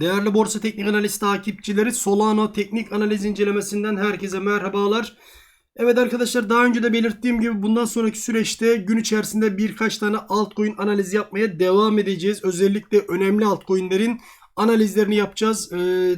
Değerli Borsa Teknik Analiz takipçileri Solano Teknik Analiz incelemesinden herkese merhabalar. Evet arkadaşlar daha önce de belirttiğim gibi bundan sonraki süreçte gün içerisinde birkaç tane altcoin analizi yapmaya devam edeceğiz. Özellikle önemli altcoinlerin analizlerini yapacağız. Ee,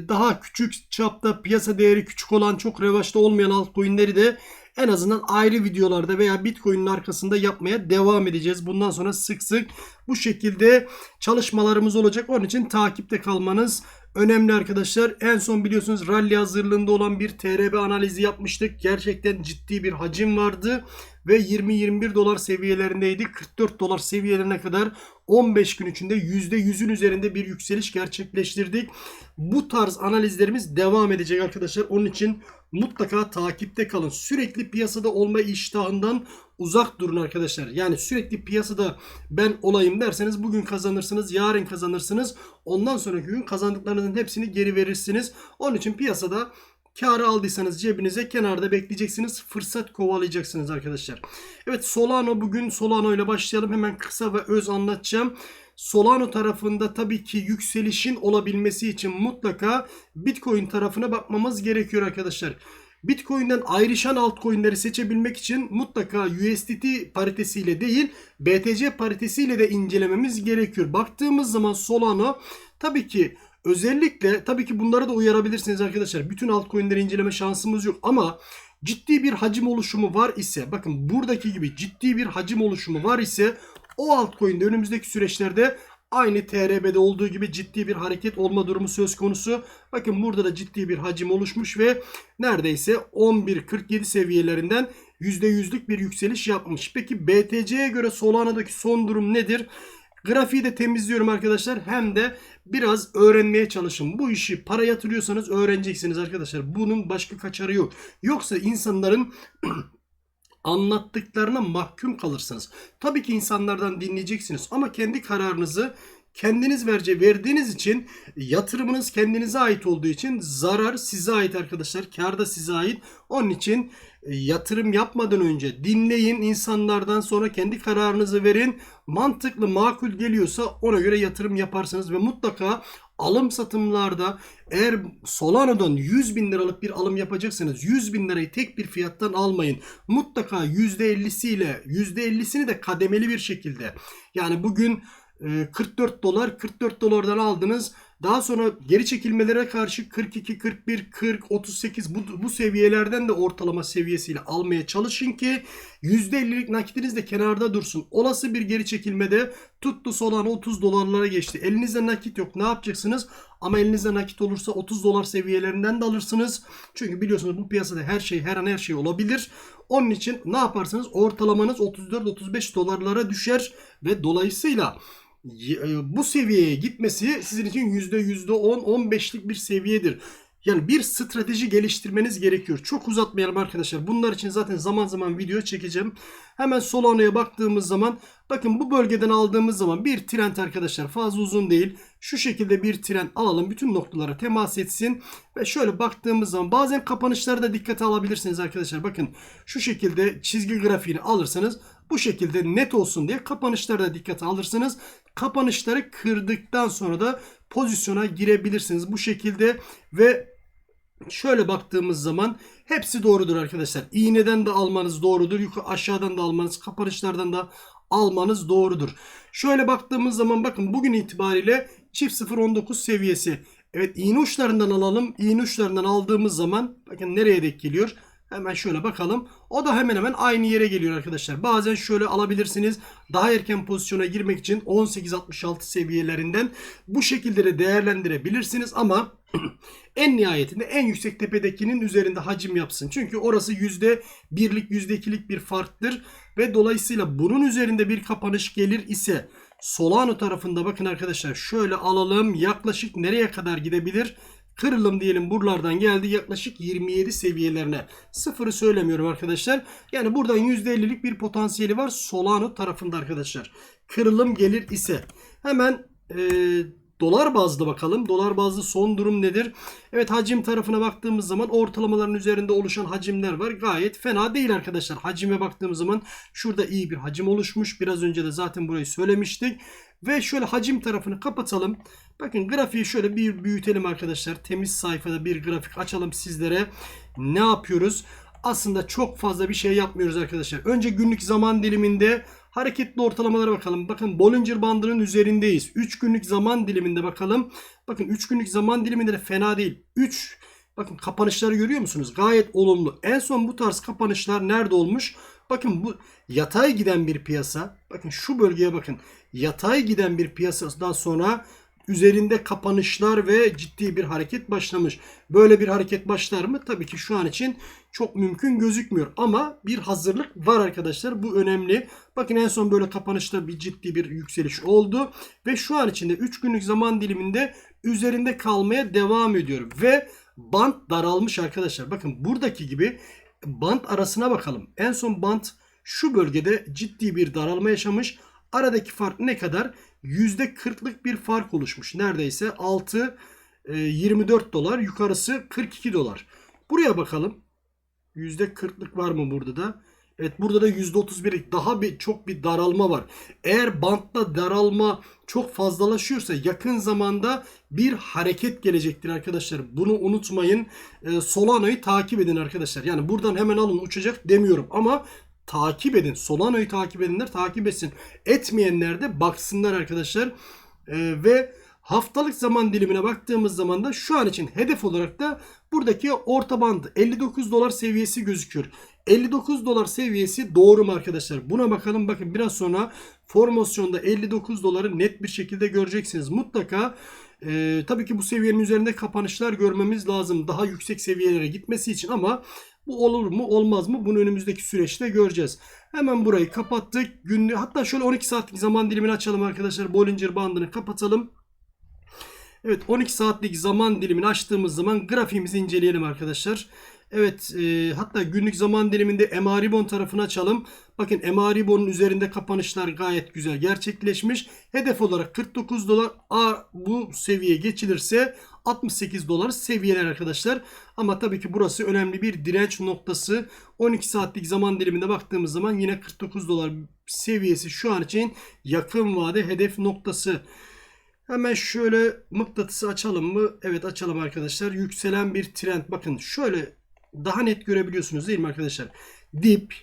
daha küçük çapta piyasa değeri küçük olan çok revaçta olmayan altcoinleri de en azından ayrı videolarda veya Bitcoin'in arkasında yapmaya devam edeceğiz. Bundan sonra sık sık bu şekilde çalışmalarımız olacak. Onun için takipte kalmanız önemli arkadaşlar. En son biliyorsunuz rally hazırlığında olan bir TRB analizi yapmıştık. Gerçekten ciddi bir hacim vardı ve 20-21 dolar seviyelerindeydi. 44 dolar seviyelerine kadar 15 gün içinde %100'ün üzerinde bir yükseliş gerçekleştirdik. Bu tarz analizlerimiz devam edecek arkadaşlar. Onun için mutlaka takipte kalın. Sürekli piyasada olma iştahından uzak durun arkadaşlar. Yani sürekli piyasada ben olayım derseniz bugün kazanırsınız, yarın kazanırsınız. Ondan sonraki gün kazandıklarınızın hepsini geri verirsiniz. Onun için piyasada Karı aldıysanız cebinize kenarda bekleyeceksiniz. Fırsat kovalayacaksınız arkadaşlar. Evet Solano bugün Solano ile başlayalım. Hemen kısa ve öz anlatacağım. Solano tarafında tabii ki yükselişin olabilmesi için mutlaka Bitcoin tarafına bakmamız gerekiyor arkadaşlar. Bitcoin'den ayrışan altcoin'leri seçebilmek için mutlaka USDT paritesiyle değil BTC paritesiyle de incelememiz gerekiyor. Baktığımız zaman Solano tabii ki Özellikle tabii ki bunları da uyarabilirsiniz arkadaşlar. Bütün altcoin'leri inceleme şansımız yok ama ciddi bir hacim oluşumu var ise bakın buradaki gibi ciddi bir hacim oluşumu var ise o altcoin'de önümüzdeki süreçlerde aynı TRB'de olduğu gibi ciddi bir hareket olma durumu söz konusu. Bakın burada da ciddi bir hacim oluşmuş ve neredeyse 11.47 seviyelerinden %100'lük bir yükseliş yapmış. Peki BTC'ye göre Solana'daki son durum nedir? Grafiği de temizliyorum arkadaşlar. Hem de biraz öğrenmeye çalışın. Bu işi para yatırıyorsanız öğreneceksiniz arkadaşlar. Bunun başka kaçarı yok. Yoksa insanların anlattıklarına mahkum kalırsınız. Tabii ki insanlardan dinleyeceksiniz ama kendi kararınızı kendiniz verce verdiğiniz için yatırımınız kendinize ait olduğu için zarar size ait arkadaşlar. Kar da size ait. Onun için e, yatırım yapmadan önce dinleyin insanlardan sonra kendi kararınızı verin. Mantıklı makul geliyorsa ona göre yatırım yaparsınız ve mutlaka alım satımlarda eğer Solano'dan 100 bin liralık bir alım yapacaksanız 100 bin lirayı tek bir fiyattan almayın. Mutlaka %50'siyle %50'sini de kademeli bir şekilde yani bugün 44 dolar 44 dolardan aldınız. Daha sonra geri çekilmelere karşı 42, 41, 40, 38 bu, bu seviyelerden de ortalama seviyesiyle almaya çalışın ki %50'lik nakitiniz de kenarda dursun. Olası bir geri çekilmede tuttu solan 30 dolarlara geçti. Elinizde nakit yok ne yapacaksınız? Ama elinizde nakit olursa 30 dolar seviyelerinden de alırsınız. Çünkü biliyorsunuz bu piyasada her şey her an her şey olabilir. Onun için ne yaparsınız? Ortalamanız 34-35 dolarlara düşer ve dolayısıyla bu seviyeye gitmesi sizin için %10-15'lik bir seviyedir. Yani bir strateji geliştirmeniz gerekiyor. Çok uzatmayalım arkadaşlar. Bunlar için zaten zaman zaman video çekeceğim. Hemen Solano'ya baktığımız zaman bakın bu bölgeden aldığımız zaman bir trend arkadaşlar fazla uzun değil. Şu şekilde bir trend alalım. Bütün noktalara temas etsin. Ve şöyle baktığımız zaman bazen kapanışları da dikkate alabilirsiniz arkadaşlar. Bakın şu şekilde çizgi grafiğini alırsanız bu şekilde net olsun diye kapanışları da dikkate alırsınız. Kapanışları kırdıktan sonra da pozisyona girebilirsiniz bu şekilde ve şöyle baktığımız zaman hepsi doğrudur arkadaşlar. İğneden de almanız doğrudur. Yukarı aşağıdan da almanız, kapanışlardan da almanız doğrudur. Şöyle baktığımız zaman bakın bugün itibariyle çift 0.19 seviyesi. Evet iğne uçlarından alalım. İğne uçlarından aldığımız zaman bakın nereye denk geliyor? Hemen şöyle bakalım. O da hemen hemen aynı yere geliyor arkadaşlar. Bazen şöyle alabilirsiniz. Daha erken pozisyona girmek için 18.66 seviyelerinden bu şekilde de değerlendirebilirsiniz ama en nihayetinde en yüksek tepedekinin üzerinde hacim yapsın. Çünkü orası %1'lik %2'lik bir farktır ve dolayısıyla bunun üzerinde bir kapanış gelir ise Solano tarafında bakın arkadaşlar şöyle alalım yaklaşık nereye kadar gidebilir? Kırılım diyelim buralardan geldi yaklaşık 27 seviyelerine. Sıfırı söylemiyorum arkadaşlar. Yani buradan %50'lik bir potansiyeli var Solano tarafında arkadaşlar. Kırılım gelir ise hemen e, dolar bazlı bakalım. Dolar bazlı son durum nedir? Evet hacim tarafına baktığımız zaman ortalamaların üzerinde oluşan hacimler var. Gayet fena değil arkadaşlar. Hacime baktığımız zaman şurada iyi bir hacim oluşmuş. Biraz önce de zaten burayı söylemiştik. Ve şöyle hacim tarafını kapatalım. Bakın grafiği şöyle bir büyütelim arkadaşlar. Temiz sayfada bir grafik açalım sizlere. Ne yapıyoruz? Aslında çok fazla bir şey yapmıyoruz arkadaşlar. Önce günlük zaman diliminde hareketli ortalamalara bakalım. Bakın Bollinger bandının üzerindeyiz. 3 günlük zaman diliminde bakalım. Bakın 3 günlük zaman diliminde de fena değil. 3 Bakın kapanışları görüyor musunuz? Gayet olumlu. En son bu tarz kapanışlar nerede olmuş? Bakın bu yatay giden bir piyasa. Bakın şu bölgeye bakın. Yatay giden bir piyasadan sonra üzerinde kapanışlar ve ciddi bir hareket başlamış. Böyle bir hareket başlar mı? Tabii ki şu an için çok mümkün gözükmüyor. Ama bir hazırlık var arkadaşlar. Bu önemli. Bakın en son böyle kapanışta bir ciddi bir yükseliş oldu. Ve şu an içinde 3 günlük zaman diliminde üzerinde kalmaya devam ediyor. Ve bant daralmış arkadaşlar. Bakın buradaki gibi bant arasına bakalım. En son bant şu bölgede ciddi bir daralma yaşamış. Aradaki fark ne kadar? %40'lık bir fark oluşmuş. Neredeyse 6 e, 24 dolar yukarısı 42 dolar. Buraya bakalım. %40'lık var mı burada da? Evet burada da %31'lik daha bir çok bir daralma var. Eğer bantta daralma çok fazlalaşıyorsa yakın zamanda bir hareket gelecektir arkadaşlar. Bunu unutmayın. E, Solano'yu takip edin arkadaşlar. Yani buradan hemen alın uçacak demiyorum ama takip edin. Solano'yu takip edenler takip etsin. Etmeyenler de baksınlar arkadaşlar. E, ve haftalık zaman dilimine baktığımız zaman da şu an için hedef olarak da buradaki orta bandı 59 dolar seviyesi gözüküyor. 59 dolar seviyesi doğru mu arkadaşlar? Buna bakalım. Bakın biraz sonra formasyonda 59 doları net bir şekilde göreceksiniz. Mutlaka e, tabii ki bu seviyenin üzerinde kapanışlar görmemiz lazım. Daha yüksek seviyelere gitmesi için ama bu olur mu olmaz mı? Bunu önümüzdeki süreçte göreceğiz. Hemen burayı kapattık. Günlük hatta şöyle 12 saatlik zaman dilimini açalım arkadaşlar. Bollinger bandını kapatalım. Evet 12 saatlik zaman dilimini açtığımız zaman grafiğimizi inceleyelim arkadaşlar. Evet e, hatta günlük zaman diliminde MA Ribbon tarafını açalım. Bakın MA Ribbon'un üzerinde kapanışlar gayet güzel gerçekleşmiş. Hedef olarak 49 dolar A, bu seviye geçilirse 68 dolar seviyeler arkadaşlar. Ama tabii ki burası önemli bir direnç noktası. 12 saatlik zaman diliminde baktığımız zaman yine 49 dolar seviyesi şu an için yakın vade hedef noktası. Hemen şöyle mıknatısı açalım mı? Evet açalım arkadaşlar. Yükselen bir trend. Bakın şöyle daha net görebiliyorsunuz değil mi arkadaşlar? Dip.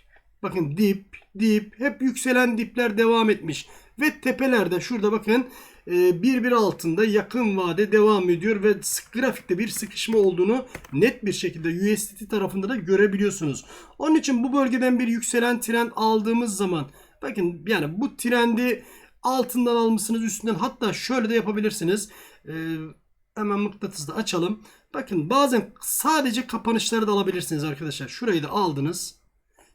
Bakın dip, dip. Hep yükselen dipler devam etmiş. Ve tepelerde şurada bakın e, bir bir altında yakın vade devam ediyor ve grafikte bir sıkışma olduğunu net bir şekilde USDT tarafında da görebiliyorsunuz. Onun için bu bölgeden bir yükselen trend aldığımız zaman bakın yani bu trendi altından almışsınız üstünden hatta şöyle de yapabilirsiniz. Ee, hemen mıknatısı da açalım. Bakın bazen sadece kapanışları da alabilirsiniz arkadaşlar. Şurayı da aldınız.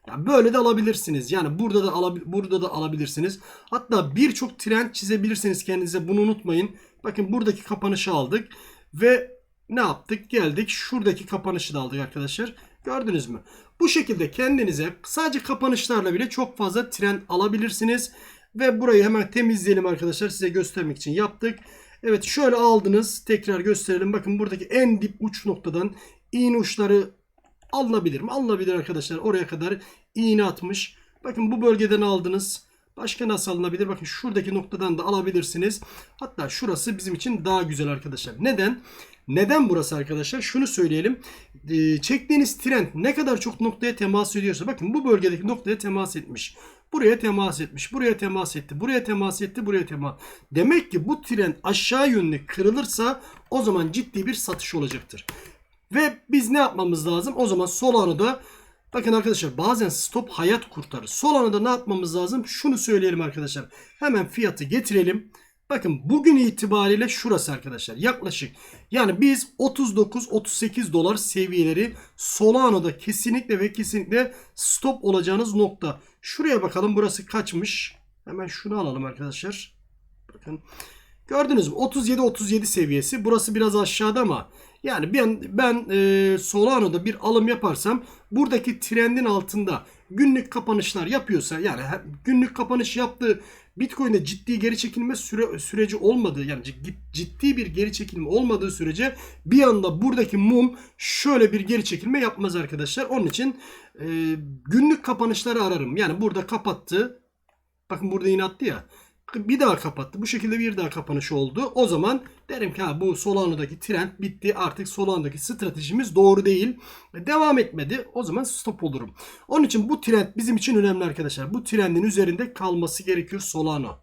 Ya böyle de alabilirsiniz. Yani burada da alabi- burada da alabilirsiniz. Hatta birçok trend çizebilirsiniz kendinize. Bunu unutmayın. Bakın buradaki kapanışı aldık ve ne yaptık? Geldik şuradaki kapanışı da aldık arkadaşlar. Gördünüz mü? Bu şekilde kendinize sadece kapanışlarla bile çok fazla trend alabilirsiniz. Ve burayı hemen temizleyelim arkadaşlar. Size göstermek için yaptık. Evet şöyle aldınız. Tekrar gösterelim. Bakın buradaki en dip uç noktadan iğne uçları alınabilir mi? Alınabilir arkadaşlar. Oraya kadar iğne atmış. Bakın bu bölgeden aldınız. Başka nasıl alınabilir? Bakın şuradaki noktadan da alabilirsiniz. Hatta şurası bizim için daha güzel arkadaşlar. Neden? Neden burası arkadaşlar? Şunu söyleyelim. Ee, çektiğiniz trend ne kadar çok noktaya temas ediyorsa bakın bu bölgedeki noktaya temas etmiş. Buraya temas etmiş. Buraya temas etti. Buraya temas etti. Buraya temas. Demek ki bu trend aşağı yönlü kırılırsa o zaman ciddi bir satış olacaktır. Ve biz ne yapmamız lazım? O zaman Solano'da bakın arkadaşlar bazen stop hayat kurtarır. Solano'da ne yapmamız lazım? Şunu söyleyelim arkadaşlar. Hemen fiyatı getirelim. Bakın bugün itibariyle şurası arkadaşlar. Yaklaşık yani biz 39-38 dolar seviyeleri Solano'da kesinlikle ve kesinlikle stop olacağınız nokta. Şuraya bakalım burası kaçmış. Hemen şunu alalım arkadaşlar. Bakın gördünüz mü 37-37 seviyesi. Burası biraz aşağıda ama yani ben, ben e, Solano'da bir alım yaparsam buradaki trendin altında günlük kapanışlar yapıyorsa yani günlük kapanış yaptığı Bitcoin'de ciddi geri çekilme süre, süreci olmadığı yani cid- ciddi bir geri çekilme olmadığı sürece bir anda buradaki mum şöyle bir geri çekilme yapmaz arkadaşlar. Onun için e, günlük kapanışları ararım. Yani burada kapattı. Bakın burada yine attı ya. Bir daha kapattı. Bu şekilde bir daha kapanış oldu. O zaman derim ki ha bu Solano'daki trend bitti. Artık Solano'daki stratejimiz doğru değil. Devam etmedi. O zaman stop olurum. Onun için bu trend bizim için önemli arkadaşlar. Bu trendin üzerinde kalması gerekiyor Solano.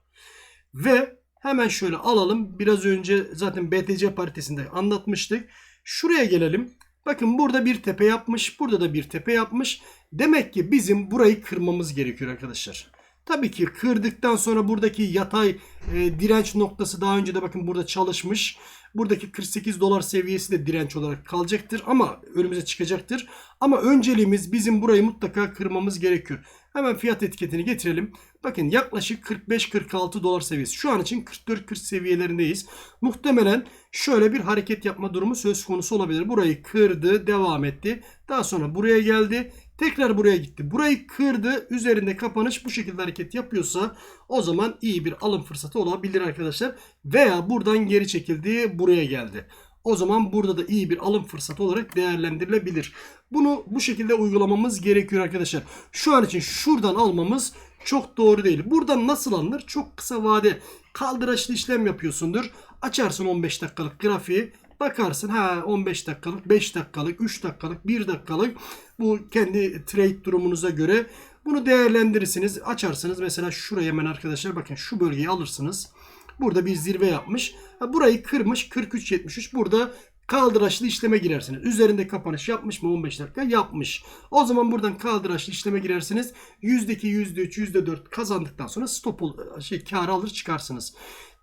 Ve hemen şöyle alalım. Biraz önce zaten BTC paritesinde anlatmıştık. Şuraya gelelim. Bakın burada bir tepe yapmış. Burada da bir tepe yapmış. Demek ki bizim burayı kırmamız gerekiyor arkadaşlar. Tabii ki kırdıktan sonra buradaki yatay e, direnç noktası daha önce de bakın burada çalışmış. Buradaki 48 dolar seviyesi de direnç olarak kalacaktır ama önümüze çıkacaktır. Ama önceliğimiz bizim burayı mutlaka kırmamız gerekiyor. Hemen fiyat etiketini getirelim. Bakın yaklaşık 45-46 dolar seviyesi. Şu an için 44-40 seviyelerindeyiz. Muhtemelen şöyle bir hareket yapma durumu söz konusu olabilir. Burayı kırdı, devam etti. Daha sonra buraya geldi. Tekrar buraya gitti. Burayı kırdı. Üzerinde kapanış bu şekilde hareket yapıyorsa o zaman iyi bir alım fırsatı olabilir arkadaşlar. Veya buradan geri çekildi. Buraya geldi. O zaman burada da iyi bir alım fırsatı olarak değerlendirilebilir. Bunu bu şekilde uygulamamız gerekiyor arkadaşlar. Şu an için şuradan almamız çok doğru değil. Buradan nasıl alınır? Çok kısa vade kaldıraçlı işlem yapıyorsundur. Açarsın 15 dakikalık grafiği. Bakarsın ha 15 dakikalık, 5 dakikalık, 3 dakikalık, 1 dakikalık bu kendi trade durumunuza göre bunu değerlendirirsiniz. Açarsınız mesela şuraya hemen arkadaşlar bakın şu bölgeyi alırsınız. Burada bir zirve yapmış. Burayı kırmış 43.73. Burada kaldıraçlı işleme girersiniz. Üzerinde kapanış yapmış mı 15 dakika? Yapmış. O zaman buradan kaldıraçlı işleme girersiniz. %2, %3, %4 kazandıktan sonra stop şey kârı alır çıkarsınız.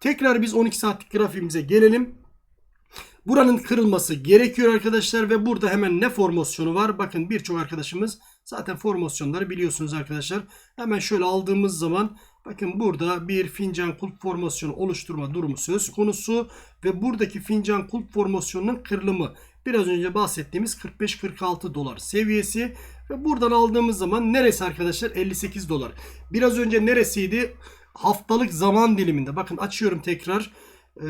Tekrar biz 12 saatlik grafiğimize gelelim. Buranın kırılması gerekiyor arkadaşlar ve burada hemen ne formasyonu var? Bakın birçok arkadaşımız zaten formasyonları biliyorsunuz arkadaşlar. Hemen şöyle aldığımız zaman bakın burada bir fincan kulp formasyonu oluşturma durumu söz konusu ve buradaki fincan kulp formasyonunun kırılımı biraz önce bahsettiğimiz 45-46 dolar seviyesi ve buradan aldığımız zaman neresi arkadaşlar 58 dolar. Biraz önce neresiydi? Haftalık zaman diliminde. Bakın açıyorum tekrar. Ee,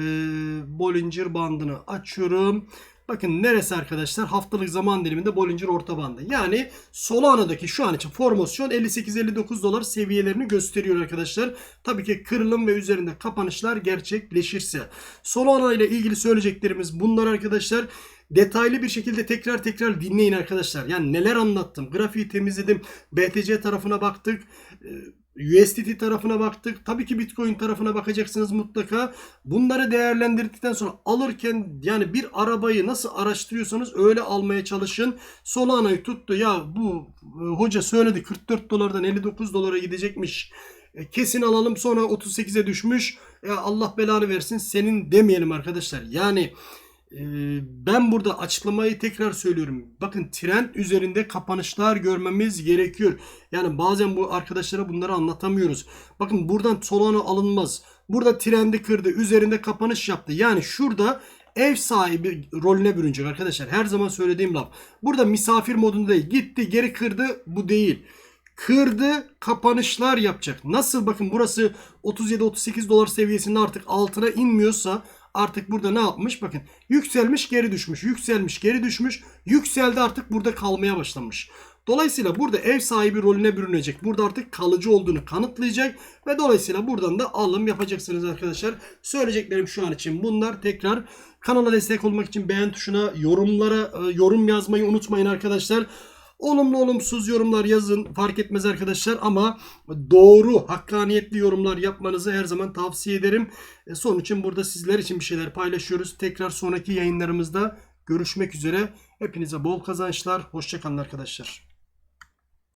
Bollinger bandını açıyorum. Bakın neresi arkadaşlar? Haftalık zaman diliminde Bollinger orta bandı. Yani Solano'daki şu an için formasyon 58-59 dolar seviyelerini gösteriyor arkadaşlar. Tabii ki kırılım ve üzerinde kapanışlar gerçekleşirse. Solano ile ilgili söyleyeceklerimiz bunlar arkadaşlar. Detaylı bir şekilde tekrar tekrar dinleyin arkadaşlar. Yani neler anlattım. Grafiği temizledim. BTC tarafına baktık. USDT tarafına baktık. Tabii ki Bitcoin tarafına bakacaksınız mutlaka. Bunları değerlendirdikten sonra alırken yani bir arabayı nasıl araştırıyorsanız öyle almaya çalışın. Solana'yı tuttu. Ya bu e, hoca söyledi 44 dolardan 59 dolara gidecekmiş. E, Kesin alalım sonra 38'e düşmüş. Ya Allah belanı versin senin demeyelim arkadaşlar. Yani e, ben burada açıklamayı tekrar söylüyorum. Bakın trend üzerinde kapanışlar görmemiz gerekiyor. Yani bazen bu arkadaşlara bunları anlatamıyoruz. Bakın buradan Solana alınmaz. Burada trendi kırdı. Üzerinde kapanış yaptı. Yani şurada ev sahibi rolüne bürünecek arkadaşlar. Her zaman söylediğim laf. Burada misafir modunda değil. Gitti geri kırdı. Bu değil. Kırdı kapanışlar yapacak. Nasıl bakın burası 37-38 dolar seviyesinin artık altına inmiyorsa artık burada ne yapmış? Bakın yükselmiş geri düşmüş. Yükselmiş geri düşmüş. Yükseldi artık burada kalmaya başlamış. Dolayısıyla burada ev sahibi rolüne bürünecek. Burada artık kalıcı olduğunu kanıtlayacak. Ve dolayısıyla buradan da alım yapacaksınız arkadaşlar. Söyleyeceklerim şu an için bunlar. Tekrar kanala destek olmak için beğen tuşuna yorumlara e, yorum yazmayı unutmayın arkadaşlar. Olumlu olumsuz yorumlar yazın fark etmez arkadaşlar ama doğru hakkaniyetli yorumlar yapmanızı her zaman tavsiye ederim. E, Son için burada sizler için bir şeyler paylaşıyoruz. Tekrar sonraki yayınlarımızda görüşmek üzere. Hepinize bol kazançlar. Hoşçakalın arkadaşlar.